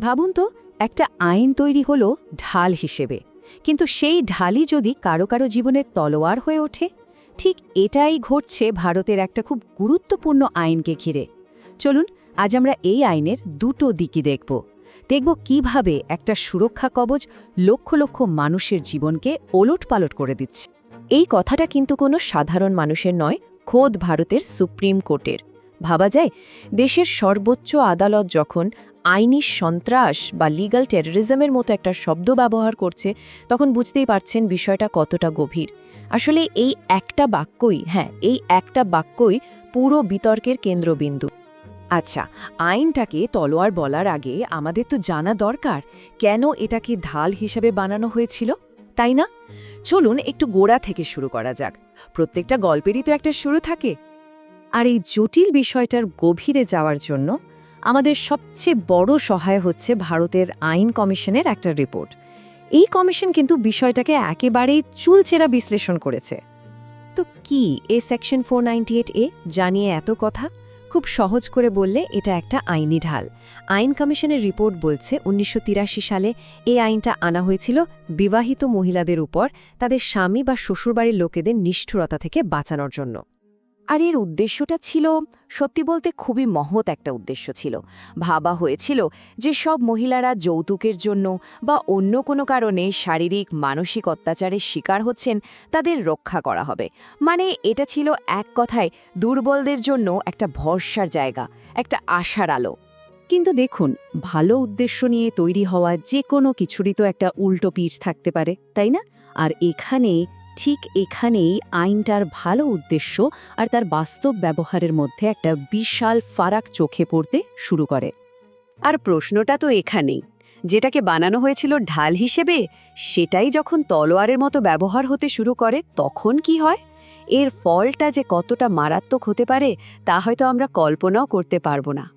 ভাবুন তো, একটা আইন তৈরি হলো ঢাল হিসেবে। কিন্তু সেই ঢালই যদি কারও কারও জীবনের তলোয়ার হয়ে ওঠে, ঠিক এটাই ঘটছে ভারতের একটা খুব গুরুত্বপূর্ণ আইনকে ঘিরে। চলুন, আজ আমরা এই আইনের দুটো দিকই দেখব। দেখব কীভাবে একটা সুরক্ষা কবচ লক্ষ লক্ষ মানুষের জীবনকে ওলটপালট করে দিচ্ছে। এই কথাটা কিন্তু কোনো সাধারণ মানুষের নয়, খোদ ভারতের সুপ্রিম কোর্টের। ভাবা যায়, দেশের সর্বোচ্চ আদালত যখন আইনি সন্ত্রাস বা লিগাল টেররিজমের মতো একটা শব্দ ব্যবহার করছে, তখন বুঝতেই পারছেন বিষয়টা কতটা গভীর। আসলে এই একটা বাক্যই হ্যাঁ এই একটা বাক্যই পুরো বিতর্কের কেন্দ্রবিন্দু। আচ্ছা আইনটাকে তলোয়ার বলার আগে আমাদের তো জানা দরকার, কেন এটাকে ঢাল হিসেবে বানানো হয়েছিল? তাই না? চলুন একটু গোড়া থেকে শুরু করা যাক। প্রত্যেকটা গল্পেরই তো একটা শুরু থাকে। আর এই জটিল বিষয়টার গভীরে যাওয়ার জন্য আমাদের সবচেয়ে বড় সহায় হচ্ছে ভারতের আইন কমিশনের একটা রিপোর্ট। এই কমিশন কিন্তু বিষয়টাকে একেবারেই চুলচেরা বিশ্লেষণ করেছে। তো কি এ সেকশন ফোর এ জানিয়ে এত কথা? খুব সহজ করে বললে এটা একটা আইনি ঢাল। আইন কমিশনের রিপোর্ট বলছে উনিশশো তিরাশি সালে এই আইনটা আনা হয়েছিল বিবাহিত মহিলাদের উপর, তাদের স্বামী বা শ্বশুরবাড়ির লোকেদের নিষ্ঠুরতা থেকে বাঁচানোর জন্য। আর এর উদ্দেশ্যটা ছিল, সত্যি বলতে খুবই মহৎ একটা উদ্দেশ্য ছিল। ভাবা হয়েছিল যে সব মহিলারা যৌতুকের জন্য বা অন্য কোনো কারণে শারীরিক, মানসিক অত্যাচারের শিকার হচ্ছেন, তাদের রক্ষা করা হবে। মানে এটা ছিল এক কথায় দুর্বলদের জন্য একটা ভরসার জায়গা, একটা আশার আলো। কিন্তু দেখুন, ভালো উদ্দেশ্য নিয়ে তৈরি হওয়া যে কোনো কিছুরই তো একটা উল্টো পিচ থাকতে পারে, তাই না? আর এখানে ঠিক এখানেই আইনটার ভালো উদ্দেশ্য আর তার বাস্তব ব্যবহারের মধ্যে একটা বিশাল ফারাক চোখে পড়তে শুরু করে। আর প্রশ্নটা তো এখানেই। যেটাকে বানানো হয়েছিল ঢাল হিসেবে, সেটাই যখন তলোয়ারের মতো ব্যবহার হতে শুরু করে, তখন কি হয়? এর ফলটা যে কতটা মারাত্মক হতে পারে, তা হয়তো আমরা কল্পনাও করতে পারব না।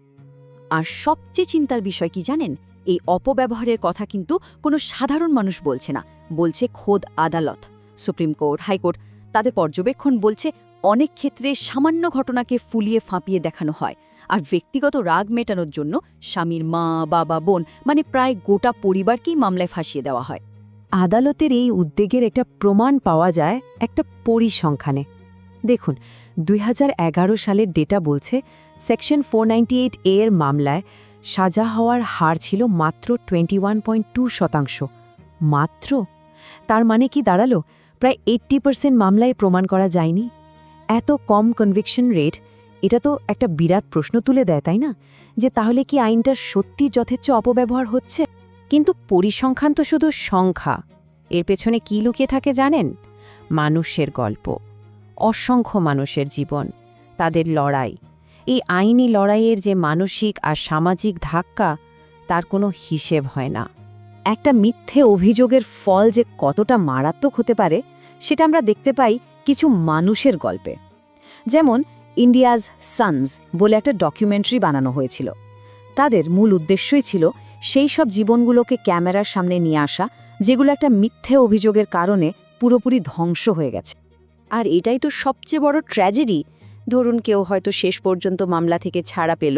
আর সবচেয়ে চিন্তার বিষয় কি জানেন? এই অপব্যবহারের কথা কিন্তু কোনো সাধারণ মানুষ বলছে না। বলছে খোদ আদালত। সুপ্রিম কোর্ট, হাইকোর্ট তাদের পর্যবেক্ষণ বলছে অনেক ক্ষেত্রে সামান্য ঘটনাকে ফুলিয়ে ফাঁপিয়ে দেখানো হয়। আর ব্যক্তিগত রাগ মেটানোর জন্য স্বামীর মা, বাবা, বোন মানে প্রায় গোটা পরিবারকেই মামলায় ফাঁসিয়ে দেওয়া হয়। আদালতের এই উদ্বেগের একটা প্রমাণ পাওয়া যায় একটা পরিসংখ্যানে। দেখুন, দুই হাজার এগারো সালের ডেটা বলছে সেকশন ফোর এ এর মামলায় সাজা হওয়ার হার ছিল মাত্র টোয়েন্টি শতাংশ। মাত্র তার মানে কি দাঁড়াল? প্রায় এইট্টি পার্সেন্ট মামলায় প্রমাণ করা যায়নি। এত কম কনভিকশন রেট এটা তো একটা বিরাট প্রশ্ন তুলে দেয়, তাই না? যে তাহলে কি আইনটার সত্যি যথেচ্ছ অপব্যবহার হচ্ছে? কিন্তু পরিসংখ্যান তো শুধু সংখ্যা। এর পেছনে কি লুকিয়ে থাকে জানেন? মানুষের গল্প। অসংখ্য মানুষের জীবন, তাদের লড়াই। এই আইনি লড়াইয়ের যে মানসিক আর সামাজিক ধাক্কা, তার কোনো হিসেব হয় না। একটা মিথ্যে অভিযোগের ফল যে কতটা মারাত্মক হতে পারে, সেটা আমরা দেখতে পাই কিছু মানুষের গল্পে। যেমন ইন্ডিয়াজ সানস বলে একটা ডকুমেন্টারি বানানো হয়েছিল। তাদের মূল উদ্দেশ্যই ছিল সেই সব জীবনগুলোকে ক্যামেরার সামনে নিয়ে আসা, যেগুলো একটা মিথ্যে অভিযোগের কারণে পুরোপুরি ধ্বংস হয়ে গেছে। আর এটাই তো সবচেয়ে বড় ট্র্যাজেডি। ধরুন কেউ হয়তো শেষ পর্যন্ত মামলা থেকে ছাড়া পেল,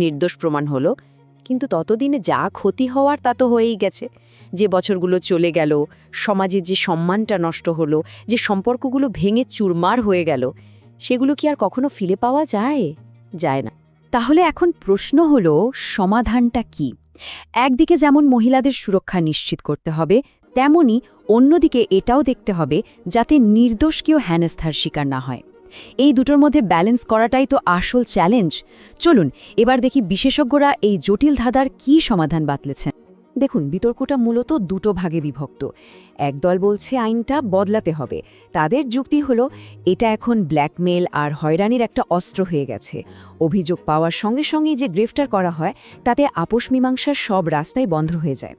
নির্দোষ প্রমাণ হলো কিন্তু ততদিনে যা ক্ষতি হওয়ার তা তো হয়েই গেছে। যে বছরগুলো চলে গেল, সমাজে যে সম্মানটা নষ্ট হলো, যে সম্পর্কগুলো ভেঙে চুরমার হয়ে গেল, সেগুলো কি আর কখনো ফিরে পাওয়া যায়? যায় না। তাহলে এখন প্রশ্ন হলো, সমাধানটা কি? একদিকে যেমন মহিলাদের সুরক্ষা নিশ্চিত করতে হবে, তেমনি অন্যদিকে এটাও দেখতে হবে, যাতে নির্দোষ কেউ হ্যানস্থার শিকার না হয়। এই দুটোর মধ্যে ব্যালেন্স করাটাই তো আসল চ্যালেঞ্জ চলুন, এবার দেখি বিশেষজ্ঞরা এই জটিল ধাঁধার কী সমাধান বাতলেছেন। দেখুন, বিতর্কটা মূলত দুটো ভাগে বিভক্ত। একদল বলছে আইনটা বদলাতে হবে। তাদের যুক্তি হলো, এটা এখন ব্ল্যাকমেল আর হয়রানির একটা অস্ত্র হয়ে গেছে। অভিযোগ পাওয়ার সঙ্গে সঙ্গেই যে গ্রেফতার করা হয়, তাতে আপোষ মীমাংসার সব রাস্তাই বন্ধ হয়ে যায়।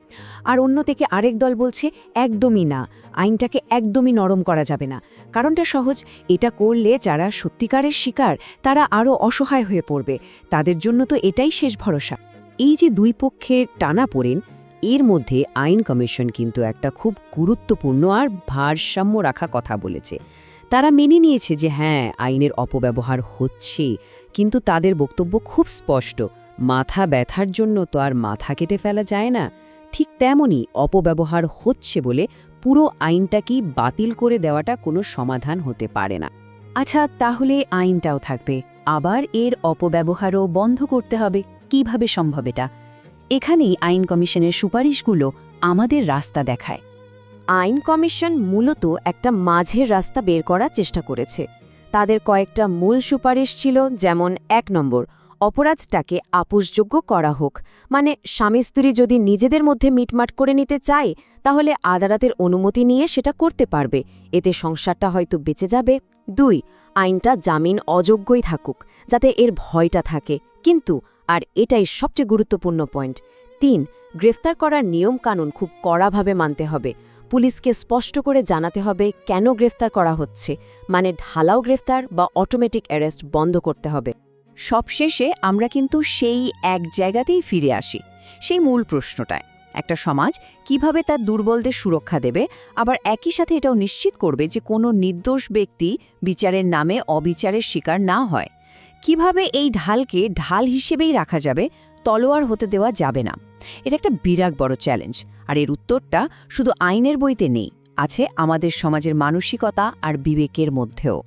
আর অন্য থেকে আরেক দল বলছে, একদমই না, আইনটাকে একদমই নরম করা যাবে না। কারণটা সহজ, এটা করলে যারা সত্যিকারের শিকার, তারা আরও অসহায় হয়ে পড়বে। তাদের জন্য তো এটাই শেষ ভরসা। এই যে দুই পক্ষের টানা পড়েন এর মধ্যে আইন কমিশন কিন্তু একটা খুব গুরুত্বপূর্ণ আর ভারসাম্য রাখা কথা বলেছে। তারা মেনে নিয়েছে যে হ্যাঁ আইনের অপব্যবহার হচ্ছে, কিন্তু তাদের বক্তব্য খুব স্পষ্ট। মাথা ব্যথার জন্য তো আর মাথা কেটে ফেলা যায় না। ঠিক তেমনই অপব্যবহার হচ্ছে বলে পুরো আইনটাকেই বাতিল করে দেওয়াটা কোনো সমাধান হতে পারে না। আচ্ছা তাহলে আইনটাও থাকবে। আবার এর অপব্যবহারও বন্ধ করতে হবে। কীভাবে সম্ভব এটা? এখানেই আইন কমিশনের সুপারিশগুলো আমাদের রাস্তা দেখায়। আইন কমিশন মূলত একটা মাঝের রাস্তা বের করার চেষ্টা করেছে। তাদের কয়েকটা মূল সুপারিশ ছিল, যেমন এক নম্বর, অপরাধটাকে আপোষযোগ্য করা হোক। মানে স্বামী স্ত্রী যদি নিজেদের মধ্যে মিটমাট করে নিতে চায়, তাহলে আদালতের অনুমতি নিয়ে সেটা করতে পারবে। এতে সংসারটা হয়তো বেঁচে যাবে। দুই, আইনটা জামিন অযোগ্যই থাকুক, যাতে এর ভয়টা থাকে। কিন্তু আর এটাই সবচেয়ে গুরুত্বপূর্ণ পয়েন্ট। তিন, গ্রেফতার করার নিয়মকানুন খুব কড়াভাবে মানতে হবে। পুলিশকে স্পষ্ট করে জানাতে হবে কেন গ্রেফতার করা হচ্ছে মানে ঢালাও গ্রেফতার বা অটোমেটিক অ্যারেস্ট বন্ধ করতে হবে। সবশেষে আমরা কিন্তু সেই এক জায়গাতেই ফিরে আসি, সেই মূল প্রশ্নটায়। একটা সমাজ কীভাবে তার দুর্বলদের সুরক্ষা দেবে, আবার একই সাথে এটাও নিশ্চিত করবে যে কোনো নির্দোষ ব্যক্তি বিচারের নামে অবিচারের শিকার না হয়। কীভাবে এই ঢালকে ঢাল হিসেবেই রাখা যাবে, তলোয়ার হতে দেওয়া যাবে না। এটা একটা বিরাট বড় চ্যালেঞ্জ আর এর উত্তরটা শুধু আইনের বইতে নেই, আছে আমাদের সমাজের মানসিকতা আর বিবেকের মধ্যেও।